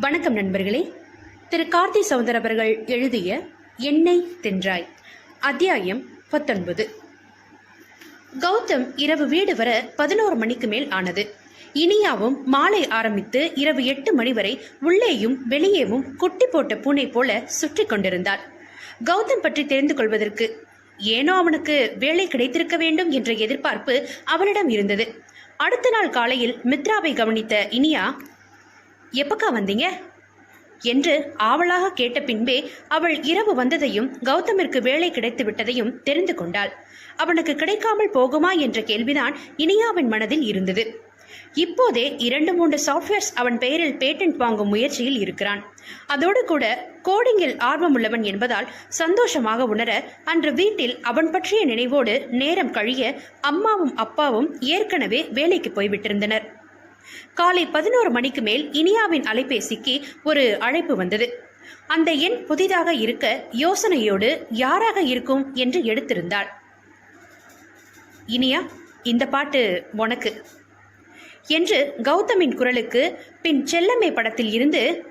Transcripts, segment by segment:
வணக்கம் நண்பர்களே. திரு. கார்த்தி சௌந்தர் அவர்கள் எழுதிய எண்ணெய் தென்றாய் அத்தியாயம் பத்தொன்பது. கௌதம் இரவு வீடு வர பதினோரு மணிக்கு மேல் ஆனது. இனியாவும் மாலை ஆரம்பித்து இரவு எட்டு மணி வரை உள்ளேயும் வெளியேவும் குட்டி போட்ட பூனை போல சுற்றி கொண்டிருந்தாள். கௌதம் பற்றி தெரிந்து கொள்வதற்கு ஏனோ அவனுக்கு வேலை கிடைத்திருக்க வேண்டும் என்ற எதிர்பார்ப்பு அவனிடம் இருந்தது. அடுத்த நாள் காலையில் மித்ராவை கவனித்த இனியா எப்பக்கா வந்தீங்க? என்று ஆவலாக கேட்ட பின்பே அவள் இரவு வந்ததையும் கௌதமிற்கு வேலை கிடைத்து விட்டதையும் தெரிந்து கொண்டாள். அவனுக்கு கிடைக்காமல் போகுமா என்ற கேள்விதான் இனியாவின் மனதில் இருந்தது. இப்போதே இரண்டு மூன்று சாஃப்ட்வேர்ஸ் அவன் பெயரில் பேட்டன்ட் வாங்கும் முயற்சியில் இருக்கிறான். அதோடு கூட கோடிங்கில் ஆர்வமுள்ளவன் என்பதால் சந்தோஷமாக உணர அன்று வீட்டில் அவன் பற்றிய நினைவோடு நேரம் கழிய அம்மாவும் அப்பாவும் ஏற்கனவே வேலைக்கு போய்விட்டிருந்தனர். காலை பதினோரு மணிக்கு மேல் இனியாவின் அலைபேசிக்கு ஒரு அழைப்பு வந்தது. அந்த எண் புதிதாக இருக்க யோசனையோடு யாராக இருக்கும் என்று எடுத்திருந்தாள். இனியா இந்த பாட்டு உனக்கு. என்று கௌதமின் குரலுக்கு பின் செல்லம்மை படத்தில் இருந்து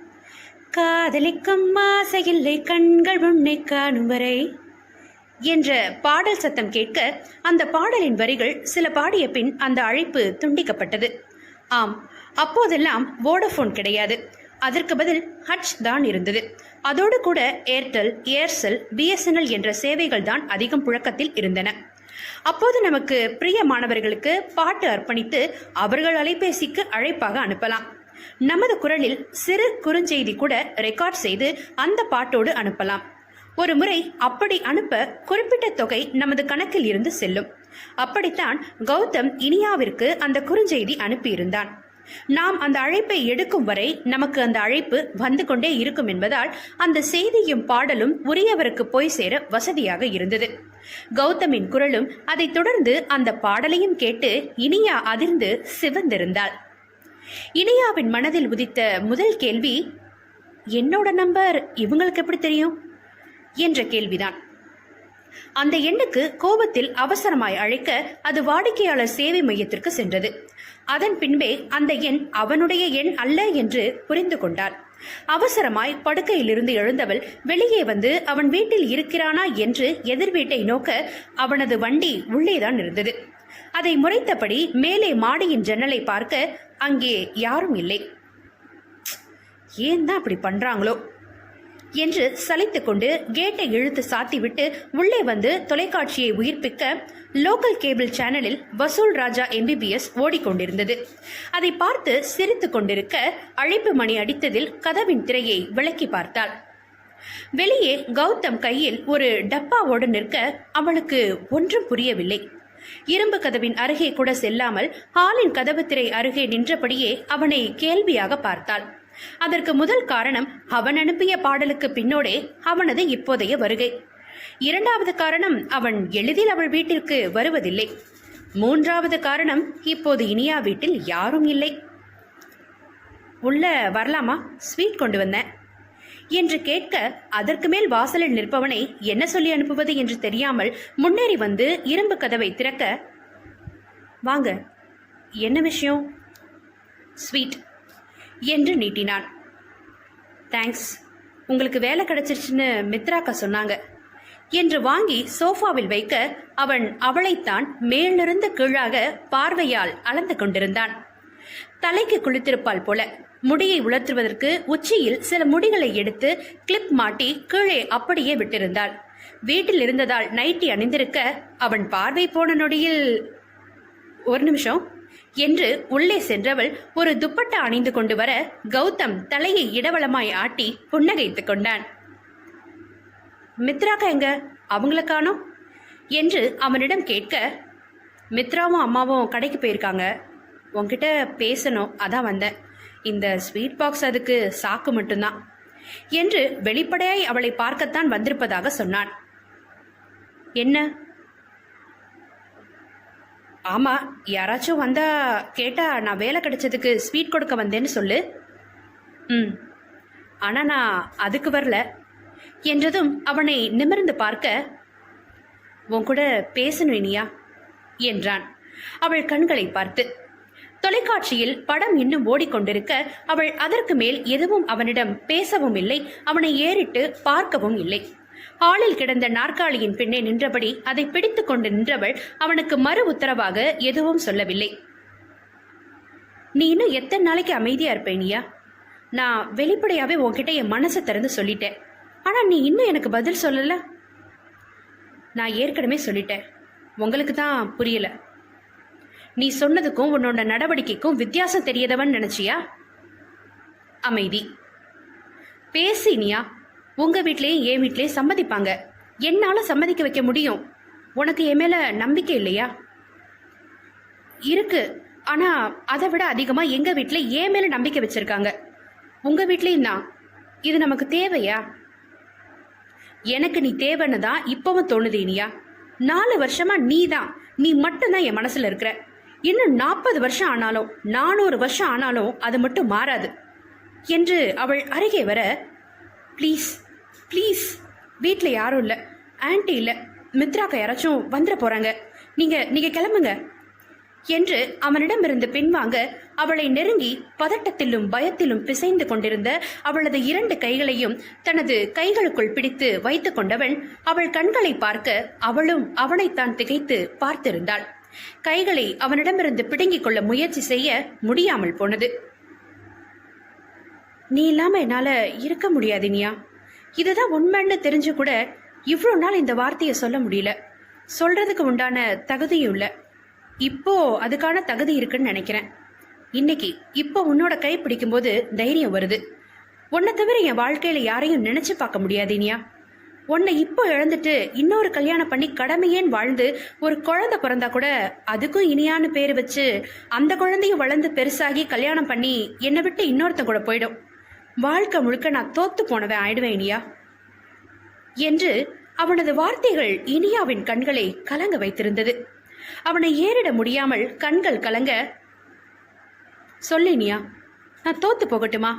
காதலிக்கும் ஆசையில்லை கண்கள் உன்னை காணும் வரை என்ற பாடல் சத்தம் கேட்க அந்த பாடலின் வரிகள் சில பாடிய பின் அந்த அழைப்பு துண்டிக்கப்பட்டது. ஆம். அப்போதெல்லாம் வோடஃபோன் கிடையாது. அதற்கு பதில் ஹட்ச் தான் இருந்தது. அதோடு கூட ஏர்டெல் ஏர்செல் பிஎஸ்என்எல் என்ற சேவைகள் தான் அதிகம் புழக்கத்தில் இருந்தன. அப்போது நமக்கு பிரிய மாணவர்களுக்கு பாட்டு அர்ப்பணித்து அவர்கள் அலைபேசிக்கு அழைப்பாக அனுப்பலாம். நமது குரலில் சிறு குறுஞ்செய்தி கூட ரெக்கார்ட் செய்து அந்த பாட்டோடு அனுப்பலாம். ஒரு முறை அப்படி அனுப்ப குறிப்பிட்ட தொகை நமது கணக்கில் இருந்து செல்லும். அப்படித்தான் கௌதம் இனியாவிற்கு அந்த குறுஞ்செய்தி அனுப்பியிருந்தான். நாம் அந்த அழைப்பை எடுக்கும் வரை நமக்கு அந்த அழைப்பு வந்து கொண்டே இருக்கும் என்பதால் அந்த செய்தியும் பாடலும் உரியவருக்கு போய் சேர வசதியாக இருந்தது. கௌதமின் குரலும் அதைத் தொடர்ந்து அந்த பாடலையும் கேட்டு இனியா அதிர்ந்து சிவந்திருந்தாள். இனியாவின் மனதில் உதித்த முதல் கேள்வி என்னோட நம்பர் இவங்களுக்கு எப்படி தெரியும்? என்ற கேள்விதான். அந்த எண்ணுக்கு கோபத்தில் அவசரமாய் அழைக்க அது வாடிக்கையாளர் சேவை மையத்திற்கு சென்றது. அதன் பின்பே அந்த எண் அவனுடைய எண் அல்ல என்று புரிந்து கொண்டார். அவசரமாய் படுக்கையிலிருந்து எழுந்தவள் வெளியே வந்து அவன் வீட்டில் இருக்கிறானா என்று எதிர் வீட்டை நோக்க அவனது வண்டி உள்ளேதான் இருந்தது. அதை முறைத்தபடி மேலே மாடியின் ஜன்னலை பார்க்க அங்கே யாரும் இல்லை. ஏன் தான் அப்படி பண்றாங்களோ? என்று சலித்துக்கொண்டு கேட்டை இழுத்து சாத்திவிட்டு உள்ளே வந்து தொலைக்காட்சியை உயிர்ப்பிக்க லோக்கல் கேபிள் சேனலில் வசூல் ராஜா எம்பிபிஎஸ் ஓடிக்கொண்டிருந்தது. அதை பார்த்து சிரித்து கொண்டிருக்க அழைப்பு மணி அடித்ததில் கதவின் திரையை விளக்கி பார்த்தாள். வெளியே கௌதம் கையில் ஒரு டப்பாவோடு நிற்க அவளுக்கு ஒன்றும் புரியவில்லை. இரும்பு கதவின் அருகே கூட செல்லாமல் ஹாலின் கதவு திரை அருகே நின்றபடியே அவனை கேள்வியாக பார்த்தாள். அதற்கு முதல் காரணம் அவன் அனுப்பிய பாடலுக்கு பின்னோடே அவனது இப்போதைய வருகை. இரண்டாவது காரணம் அவன் எளிதில் அவள் வீட்டிற்கு வருவதில்லை. மூன்றாவது காரணம் இப்போது இனியா வீட்டில் யாரும் இல்லை. உள்ள வரலாமா? ஸ்வீட் கொண்டு வந்தேன். என்று கேட்க அதற்கு மேல் வாசலில் நிற்பவனை என்ன சொல்லி அனுப்புவது என்று தெரியாமல் முன்னேறி வந்து இரும்பு கதவை திறக்க வாங்க என்ன விஷயம்? ஸ்வீட். என்று நீட்டினான். தேங்க்ஸ் உங்களுக்கு வேலை கிடைச்சிருச்சுன்னு மித்ராக்கா சொன்னாங்க. என்று வாங்கி சோஃபாவில் வைக்க அவன் அவளைத்தான் மேலிருந்து கீழாக பார்வையால் அளந்து கொண்டிருந்தான். தலைக்கு குளித்திருப்பாள் போல முடியை உலர்த்துவதற்கு உச்சியில் சில முடிகளை எடுத்து கிளிப் மாட்டி கீழே அப்படியே விட்டிருந்தாள். வீட்டில் இருந்ததால் நைட்டி அணிந்திருக்க அவன் பார்வை போன நொடியில் ஒரு நிமிஷம். என்று உள்ளே சென்றவள் ஒரு துப்பட்டா அணிந்து கொண்டு வர கௌதம் தலையை இடவளமாய் ஆட்டி புன்னகைத்துக் கொண்டான். மித்ராக்கா எங்க? அவங்கள காணோம்? என்று அவனிடம் கேட்க மித்ராவும் அம்மாவும் கடைக்கு போயிருக்காங்க. உன்கிட்ட பேசணும். அதான் வந்தேன். இந்த ஸ்வீட் பாக்ஸ் அதுக்கு சாக்கு மட்டும்தான். என்று வெளிப்படையாய் அவளை பார்க்கத்தான் வந்திருப்பதாக சொன்னான். என்ன? ஆமா யாராச்சும் வந்தா கேட்டா நான் வேலை கிடைச்சதுக்கு ஸ்வீட் கொடுக்க வந்தேன்னு சொல்லு. ம். ஆனா நான் அதுக்கு வரல. என்றதும் அவனை நிமிர்ந்து பார்க்க உன் கூட பேசணும் இனியா? என்றான். அவள் கண்களை பார்த்து தொலைக்காட்சியில் படம் இன்னும் ஓடிக்கொண்டிருக்க அவள் அதற்கு மேல் எதுவும் அவனிடம் பேசவும் இல்லை அவனை ஏறிட்டு பார்க்கவும் இல்லை. ஹாலில் கிடந்த நாற்காலியின் பின்னே நின்றபடி அதை பிடித்துக் கொண்டு நின்றவள் அவனுக்கு மறு உத்தரவாக எதுவும் சொல்லவில்லை. நீ இன்னும் எத்தனை நாளைக்கு அமைதியா இருப்பேனியா நான் வெளிப்படையாவே உன்கிட்ட என் மனசை திறந்து சொல்லிட்டேன். ஆனா நீ இன்னும் எனக்கு பதில் சொல்லல? நான் ஏற்கனவே சொல்லிட்டேன். உங்களுக்கு தான் புரியல. நீ சொன்னதுக்கும் உன்னோட நடவடிக்கைக்கும் வித்தியாசம் தெரியதவன் நினைச்சியா? அமைதி. பேசினியா உங்க வீட்லயும் என் வீட்லயும் சம்மதிப்பாங்க. என்னால சம்மதிக்க வைக்க முடியும். உனக்கு என் மேல நம்பிக்கை இல்லையா? இருக்கு. ஆனா அதை விட அதிகமா எங்க வீட்டுல என் மேல நம்பிக்கை வச்சிருக்காங்க? உங்க வீட்லயும் தான். இது நமக்கு தேவையா? எனக்கு நீ தேவைன்னு தான் இப்பவும் தோணுது இனியா. நாலு வருஷமா நீ தான். நீ மட்டும்தான் என் மனசுல இருக்கிற. இன்னும் நாற்பது வருஷம் ஆனாலும் நானூறு வருஷம் ஆனாலும் அது மட்டும் மாறாது. என்று அவள் அருகே வர ப்ளீஸ் ப்ளீஸ் வீட்டில் யாரும் இல்லை. ஆன்ட்டி இல்லை. மித்ராக்கா யாராச்சும் வந்துட போகிறாங்க நீங்கள் நீங்கள் கிளம்புங்க. என்று அவனிடமிருந்து பின்வாங்க அவளை நெருங்கி பதட்டத்திலும் பயத்திலும் பிசைந்து கொண்டிருந்த அவளது இரண்டு கைகளையும் தனது கைகளுக்குள் பிடித்து வைத்து கொண்டவன் அவள் கண்களை பார்க்க அவளும் அவனைத்தான் திகைத்து பார்த்திருந்தாள். கைகளை அவனிடமிருந்து பிடுங்கிக் கொள்ள முயற்சி செய்ய முடியாமல் போனது. நீ இல்லாம என்னால இருக்க முடியாது இனியா இதுதான் உண்மைன்னு தெரிஞ்சு கூட இவ்வளோ நாள் இந்த வார்த்தையை சொல்ல முடியல. சொல்றதுக்கு உண்டான தகுதியும் இல்லை. இப்போ அதுக்கான தகுதி இருக்குன்னு நினைக்கிறேன். இன்னைக்கு இப்போ உன்னோட கை பிடிக்கும்போது தைரியம் வருது. உன்னை தவிர என் வாழ்க்கையில யாரையும் நினைச்சு பார்க்க முடியாது இனியா உன்னை இப்போ இழந்துட்டு இன்னொரு கல்யாணம் பண்ணி கடமையேன் வாழ்ந்து ஒரு குழந்தை பிறந்தா கூட அதுக்கும் இனியான்னு பேர் வச்சு அந்த குழந்தையும் வளர்ந்து பெருசாகி கல்யாணம் பண்ணி என்னை விட்டு இன்னொருத்தன் கூட போயிடும். வாழ்க்கை முழுக்க நான் தோத்து போனவன் ஆயிடுவேன் இனியா. என்று அவனது வார்த்தைகள் இனியாவின் கண்களை கலங்க வைத்திருந்தது. அவனை ஏறிட முடியாமல் கண்கள் கலங்க சொல்லினியா நான் தோத்து போகட்டுமா?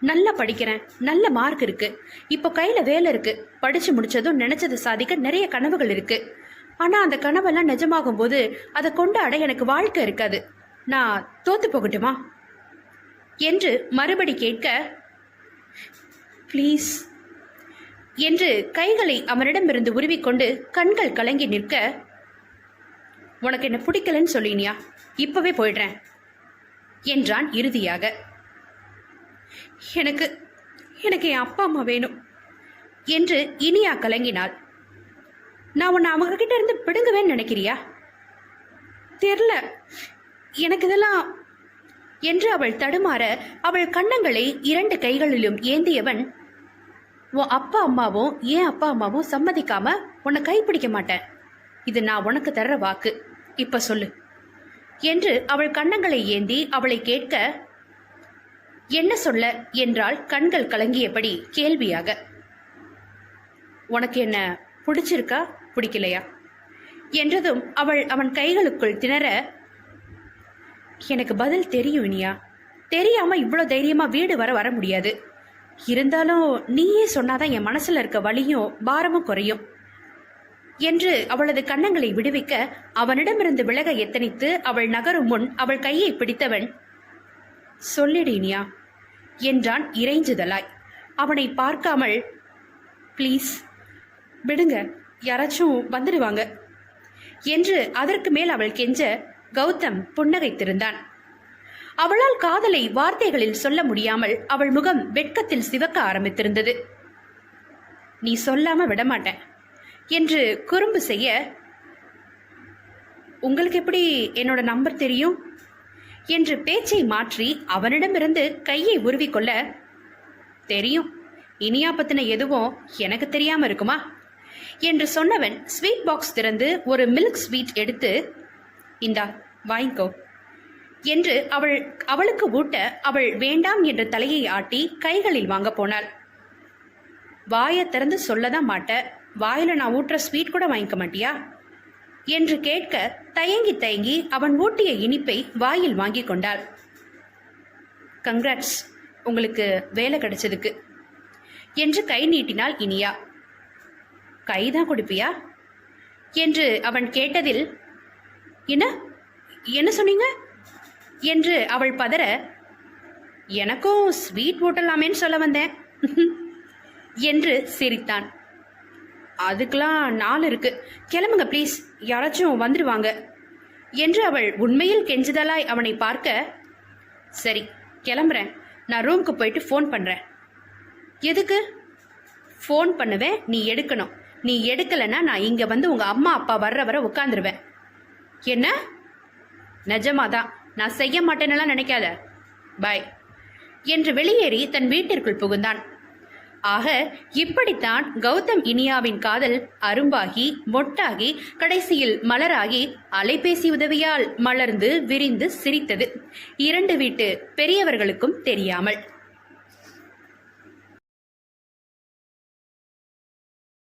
நல்லா படிக்கிறேன் நல்ல மார்க் இருக்கு. இப்போ கையில வேலை இருக்கு. படிச்சு முடிச்சதும் நினைச்சது சாதிக்க நிறைய கனவுகள் இருக்கு. ஆனா அந்த கனவெல்லாம் நிஜமாகும் போது அதை கொண்டாட எனக்கு வாழ்க்கை இருக்காது. நான் தோத்து போகட்டுமா? என்று மறுபடி கேட்க ப்ளீஸ் என்று கைகளை அவனிடமிருந்து உருவிக்கொண்டு கண்கள் கலங்கி நிற்க உனக்கு என்ன பிடிக்கலன்னு சொல்லினியா இப்பவே போயிடுறேன். என்றான் இறுதியாக. எனக்கு எனக்கு என் அப்பா அம்மா வேணும். என்று இனியா கலங்கினாள். நான் உன்னை அவங்க கிட்ட இருந்து பிடுங்குவேன்னு நினைக்கிறியா? தெரில. எனக்கு இதெல்லாம் என்று அவள் தடுமாற அவள் கன்னங்களை இரண்டு கைகளிலும் ஏந்தியவன் உன் அப்பா அம்மாவும் ஏன் அப்பா அம்மாவும் சம்மதிக்காம உன்னை கைப்பிடிக்க மாட்டேன்? இது நான் உனக்கு தர்ற வாக்கு. இப்ப சொல்லு. என்று அவள் கன்னங்களை ஏந்தி அவளை கேட்க என்ன சொல்ல? என்றால் கண்கள் கலங்கியபடி கேள்வியாக. உனக்கு என்ன பிடிச்சிருக்கா? பிடிக்கலையா? என்றதும் அவள் அவன் கைகளுக்குள் திணற எனக்கு பதில் தெரியும் இனியா. தெரியாம இவ்வளோ தைரியமா வீடு வர வர முடியாது. இருந்தாலும் நீயே சொன்னாதான் என் மனசுல இருக்க வலியும் பாரமும் குறையும். என்று அவளது கன்னங்களை விடுவிக்க அவனிடமிருந்து விலக எத்தனித்து அவள் நகரும் முன் அவள் கையை பிடித்தவன் சொல்லிடு இனியா என்றான் இறைஞ்சுதலாய். அவனை பார்க்காமல் ப்ளீஸ் விடுங்க யாராச்சும் வந்துடுவாங்க என்று அதற்கு மேல் அவள் கெஞ்ச கௌதம் புன்னகைத்திருந்தான். அவளால் காதலை வார்த்தைகளில் சொல்ல முடியாமல் அவள் முகம் வெட்கத்தில் சிவக்க ஆரம்பித்திருந்தது. நீ சொல்லாம விடமாட்டேன் என்று குறும்பு செய்ய உங்களுக்கு எப்படி என்னோட நம்பர் தெரியும்? என்று பேச்சை மாற்றி அவனிடமிருந்து கையை உருவிக்கொள்ள தெரியும். இனியா பத்தின எதுவும் எனக்கு தெரியாம இருக்குமா? என்று சொன்னவன் ஸ்வீட் பாக்ஸ் திறந்து ஒரு மில்க் ஸ்வீட் எடுத்து இந்தா வாங்கிக்கோ. என்று அவள் அவளுக்கு ஊட்ட அவள் வேண்டாம் என்ற தலையை ஆட்டி கைகளில் வாங்க போனாள். வாயை திறந்து சொல்லதான் மாட்ட வாயில நான் ஊட்டுற ஸ்வீட் கூட வாங்கிக்க மாட்டியா? என்று கேட்க தயங்கி தயங்கி அவன் ஊட்டிய இனிப்பை வாயில் வாங்கி கொண்டாள். கங்க்ராட்ஸ் உங்களுக்கு வேலை கிடைச்சதுக்கு என்று கை நீட்டினாள் இனியா. கைதான் கொடுப்பியா? என்று அவன் கேட்டதில் என்ன? என்ன சொன்னீங்க? என்று அவள் பதற எனக்கும் ஸ்வீட் போட்டலாமேன்னு சொல்ல வந்தேன். என்று சிரித்தான். அதுக்கெல்லாம் நாள் இருக்கு. கிளம்புங்க ப்ளீஸ் யாராச்சும் வந்துடுவாங்க என்று அவள் உண்மையில் கெஞ்சுதலாய் அவனை பார்க்க சரி கிளம்புறேன். நான் ரூமுக்கு போயிட்டு ஃபோன் பண்ணுறேன் எதுக்கு? ஃபோன் பண்ணுவேன் நீ எடுக்கணும். நீ எடுக்கலைன்னா நான் இங்கே வந்து உங்கள் அம்மா அப்பா வர்ற வர உட்காந்துருவேன் என்ன? நிஜமாதான். நான் செய்ய மாட்டேன்னெல்லாம் நினைக்காத. பாய் என்று வெளியேறி தன் வீட்டிற்குள் புகுந்தான். ஆக இப்படித்தான் கௌதம் இனியாவின் காதல் அரும்பாகி மொட்டாகி கடைசியில் மலராகி அலைபேசி உதவியால் மலர்ந்து விரிந்து சிரித்தது. இரண்டு வீட்டு பெரியவர்களுக்கும் தெரியாமல்.